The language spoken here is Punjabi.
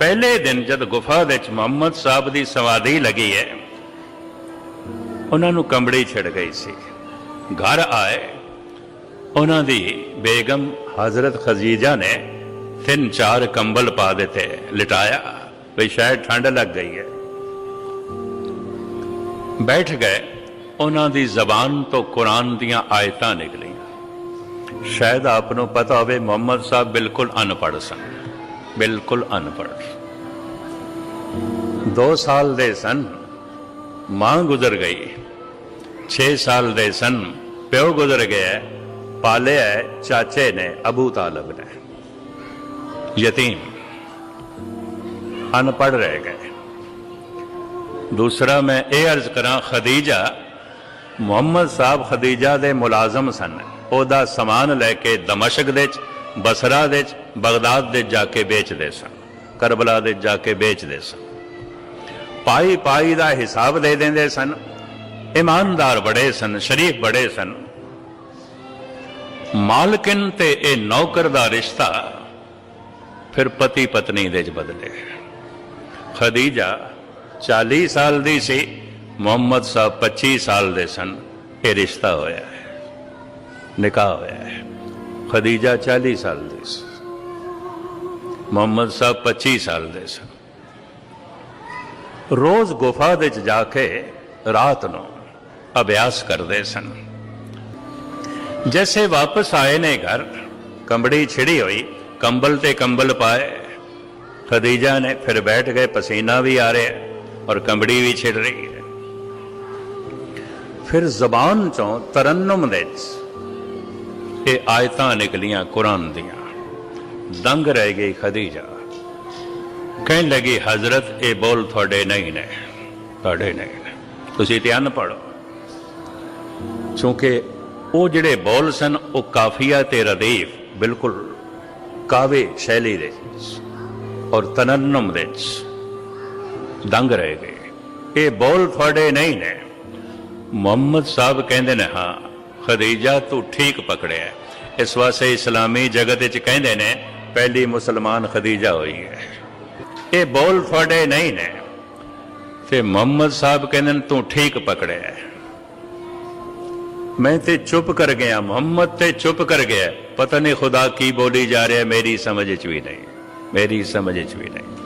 ਪਹਿਲੇ ਦਿਨ ਜਦ ਗੁਫਾ ਵਿੱਚ ਮੁਹੰਮਦ ਸਾਹਿਬ ਦੀ ਸਮਾਧੀ ਲੱਗੀ ਹੈ, ਉਹਨਾਂ ਨੂੰ ਕੰਬੜੀ ਛਿੜ ਗਈ ਸੀ। ਘਰ ਆਏ, ਉਹਨਾਂ ਦੀ ਬੇਗਮ ਹਜ਼ਰਤ ਖਜੀਜਾ ਨੇ ਤਿੰਨ ਚਾਰ ਕੰਬਲ ਪਾ ਦਿੱਤੇ, ਲਿਟਾਇਆ, ਵੀ ਸ਼ਾਇਦ ਠੰਡ ਲੱਗ ਗਈ ਹੈ। ਬੈਠ ਗਏ, ਉਹਨਾਂ ਦੀ ਜ਼ਬਾਨ ਤੋਂ ਕੁਰਾਨ ਦੀਆਂ ਆਇਤਾਂ ਨਿਕਲੀਆਂ। ਸ਼ਾਇਦ ਆਪ ਨੂੰ ਪਤਾ ਹੋਵੇ ਮੁਹੰਮਦ ਸਾਹਿਬ ਬਿਲਕੁਲ ਅਨਪੜ੍ਹ ਸਨ। ਬਿਲਕੁਲ ਅਨਪੜ੍ਹ। 2 ਸਾਲ ਦੇ ਸਨ, ਮਾਂ ਗੁਜ਼ਰ ਗਈ। 6 ਸਾਲ ਦੇ ਸਨ, ਪਿਓ ਗੁਜ਼ਰ ਗਿਆ, ਪਾਲਿਆ ਚਾਚੇ ਨੇ ਅਬੂ ਤਾਲਬ ਨੇ। ਯਤੀਮ, ਅਨਪੜ੍ਹ ਰਹਿ ਗਏ। ਦੂਸਰਾ ਮੈਂ ਇਹ ਅਰਜ਼ ਕਰਾਂ, ਖਦੀਜਾ, ਮੁਹੰਮਦ ਸਾਹਿਬ ਖਦੀਜਾ ਦੇ ਮੁਲਾਜ਼ਮ ਸਨ। ਉਹਦਾ ਸਮਾਨ ਲੈ ਕੇ ਦਮਸ਼ਕ ਦੇ ਚ ਬਸਰਾ ਦੇ ਚ ਬਗਦਾਦ ਦੇ ਜਾ ਕੇ ਵੇਚਦੇ ਸਨ, ਕਰਬਲਾ ਦੇ ਜਾ ਕੇ ਵੇਚਦੇ ਸਨ। ਪਾਈ ਪਾਈ ਦਾ ਹਿਸਾਬ ਦੇ ਦਿੰਦੇ ਸਨ, ਇਮਾਨਦਾਰ ਬੜੇ ਸਨ ਸ਼ਰੀਫ ਬੜੇ ਸਨ। ਮਾਲਕਿਨ ਤੇ ਇਹ ਨੌਕਰ ਦਾ ਰਿਸ਼ਤਾ ਫਿਰ ਪਤੀ ਪਤਨੀ ਦੇ ਚ ਬਦਲੇ। ਖਦੀਜਾ 40 ਸਾਲ ਦੀ ਸੀ, ਮੁਹੰਮਦ ਸਾਹਿਬ 25 ਸਾਲ ਦੇ ਸਨ, ਇਹ ਰਿਸ਼ਤਾ ਹੋਇਆ ਹੈ, ਨਿਕਾਹ ਹੋਇਆ ਹੈ। ਖਦੀਜਾ 40 ਸਾਲ ਦੀ ਸੀ। ਮੁਹੰਮਦ ਸਾਹਿਬ 25 ਸਾਲ ਦੇ ਸਨ। ਰੋਜ਼ ਗੁਫਾ ਦੇ ਵਿੱਚ ਜਾ ਕੇ ਰਾਤ ਨੂੰ ਅਭਿਆਸ ਕਰਦੇ ਸਨ। ਜੈਸੇ ਵਾਪਸ ਆਏ ਨੇ ਘਰ, ਕੰਬੜੀ ਛਿੜੀ ਹੋਈ, ਕੰਬਲ ਤੇ ਕੰਬਲ ਪਾਏ। ਖਦੀਜਾ ਨੇ ਫਿਰ ਬੈਠ ਗਏ ਪਸੀਨਾ ਵੀ ਆ ਰਿਹਾ ਔਰ ਕੰਬੜੀ ਵੀ ਛਿੜ ਰਹੀ ਹੈ। ਫਿਰ ਜ਼ਬਾਨ ਚੋਂ ਤਰਨਮ ਦੇ ਇਹ ਆਇਤਾਂ ਨਿਕਲੀਆਂ ਕੁਰਾਨ ਦੀਆਂ। ਦੰਗ ਰਹਿ ਗਈ ਖਦੀਜਾ। ਕਹਿਣ ਲੱਗੀ, ਹਜ਼ਰਤ, ਇਹ ਬੋਲ ਤੁਹਾਡੇ ਨਹੀਂ ਨੇ, ਤੁਹਾਡੇ ਨਹੀਂ ਨੇ। ਤੁਸੀਂ ਧਿਆਨ ਪੜੋ ਕਿਉਂਕਿ ਉਹ ਜਿਹੜੇ ਬੋਲ ਸਨ, ਉਹ ਕਾਫੀਆ ਤੇ ਰਦੀਫ, ਬਿਲਕੁਲ ਕਾਵੇ ਸ਼ੈਲੀ ਦੇ ਔਰ ਤਨੰਨਮ ਦੇ ਦੰਗ ਰਹਿ ਗਏ। ਇਹ ਬੋਲ ਤੁਹਾਡੇ ਨਹੀਂ ਨੇ। ਮੁਹੰਮਦ ਸਾਹਿਬ ਕਹਿੰਦੇ ਨੇ, ਹਾਂ, ਖਦੀਜਾ ਤੂੰ ਠੀਕ ਪਕੜਿਆ ਇਸ ਵਾਸਤੇ ਇਸਲਾਮੀ ਜਗਤ ਵਿੱਚ ਕਹਿੰਦੇ ਨੇ ਪਹਿਲੀ ਮੁਸਲਮਾਨ ਖਦੀਜਾ ਹੋਈ ਹੈ। ਇਹ ਬੋਲ ਫੜੇ ਨਹੀਂ ਨੇ। ਤੇ ਮੁਹੰਮਦ ਸਾਹਿਬ ਕਹਿੰਦੇ ਨੇ, ਤੂੰ ਠੀਕ ਪਕੜਿਆ ਮੈਂ ਤੇ ਚੁੱਪ ਕਰ ਗਿਆ, ਮੁਹੰਮਦ ਤੇ ਚੁੱਪ ਕਰ ਗਿਆ। ਪਤਾ ਨਹੀਂ ਖੁਦਾ ਕੀ ਬੋਲੀ ਜਾ ਰਿਹਾ, ਮੇਰੀ ਸਮਝ ਵਿੱਚ ਵੀ ਨਹੀਂ। ਮੇਰੀ ਸਮਝ ਵਿੱਚ ਵੀ ਨਹੀਂ।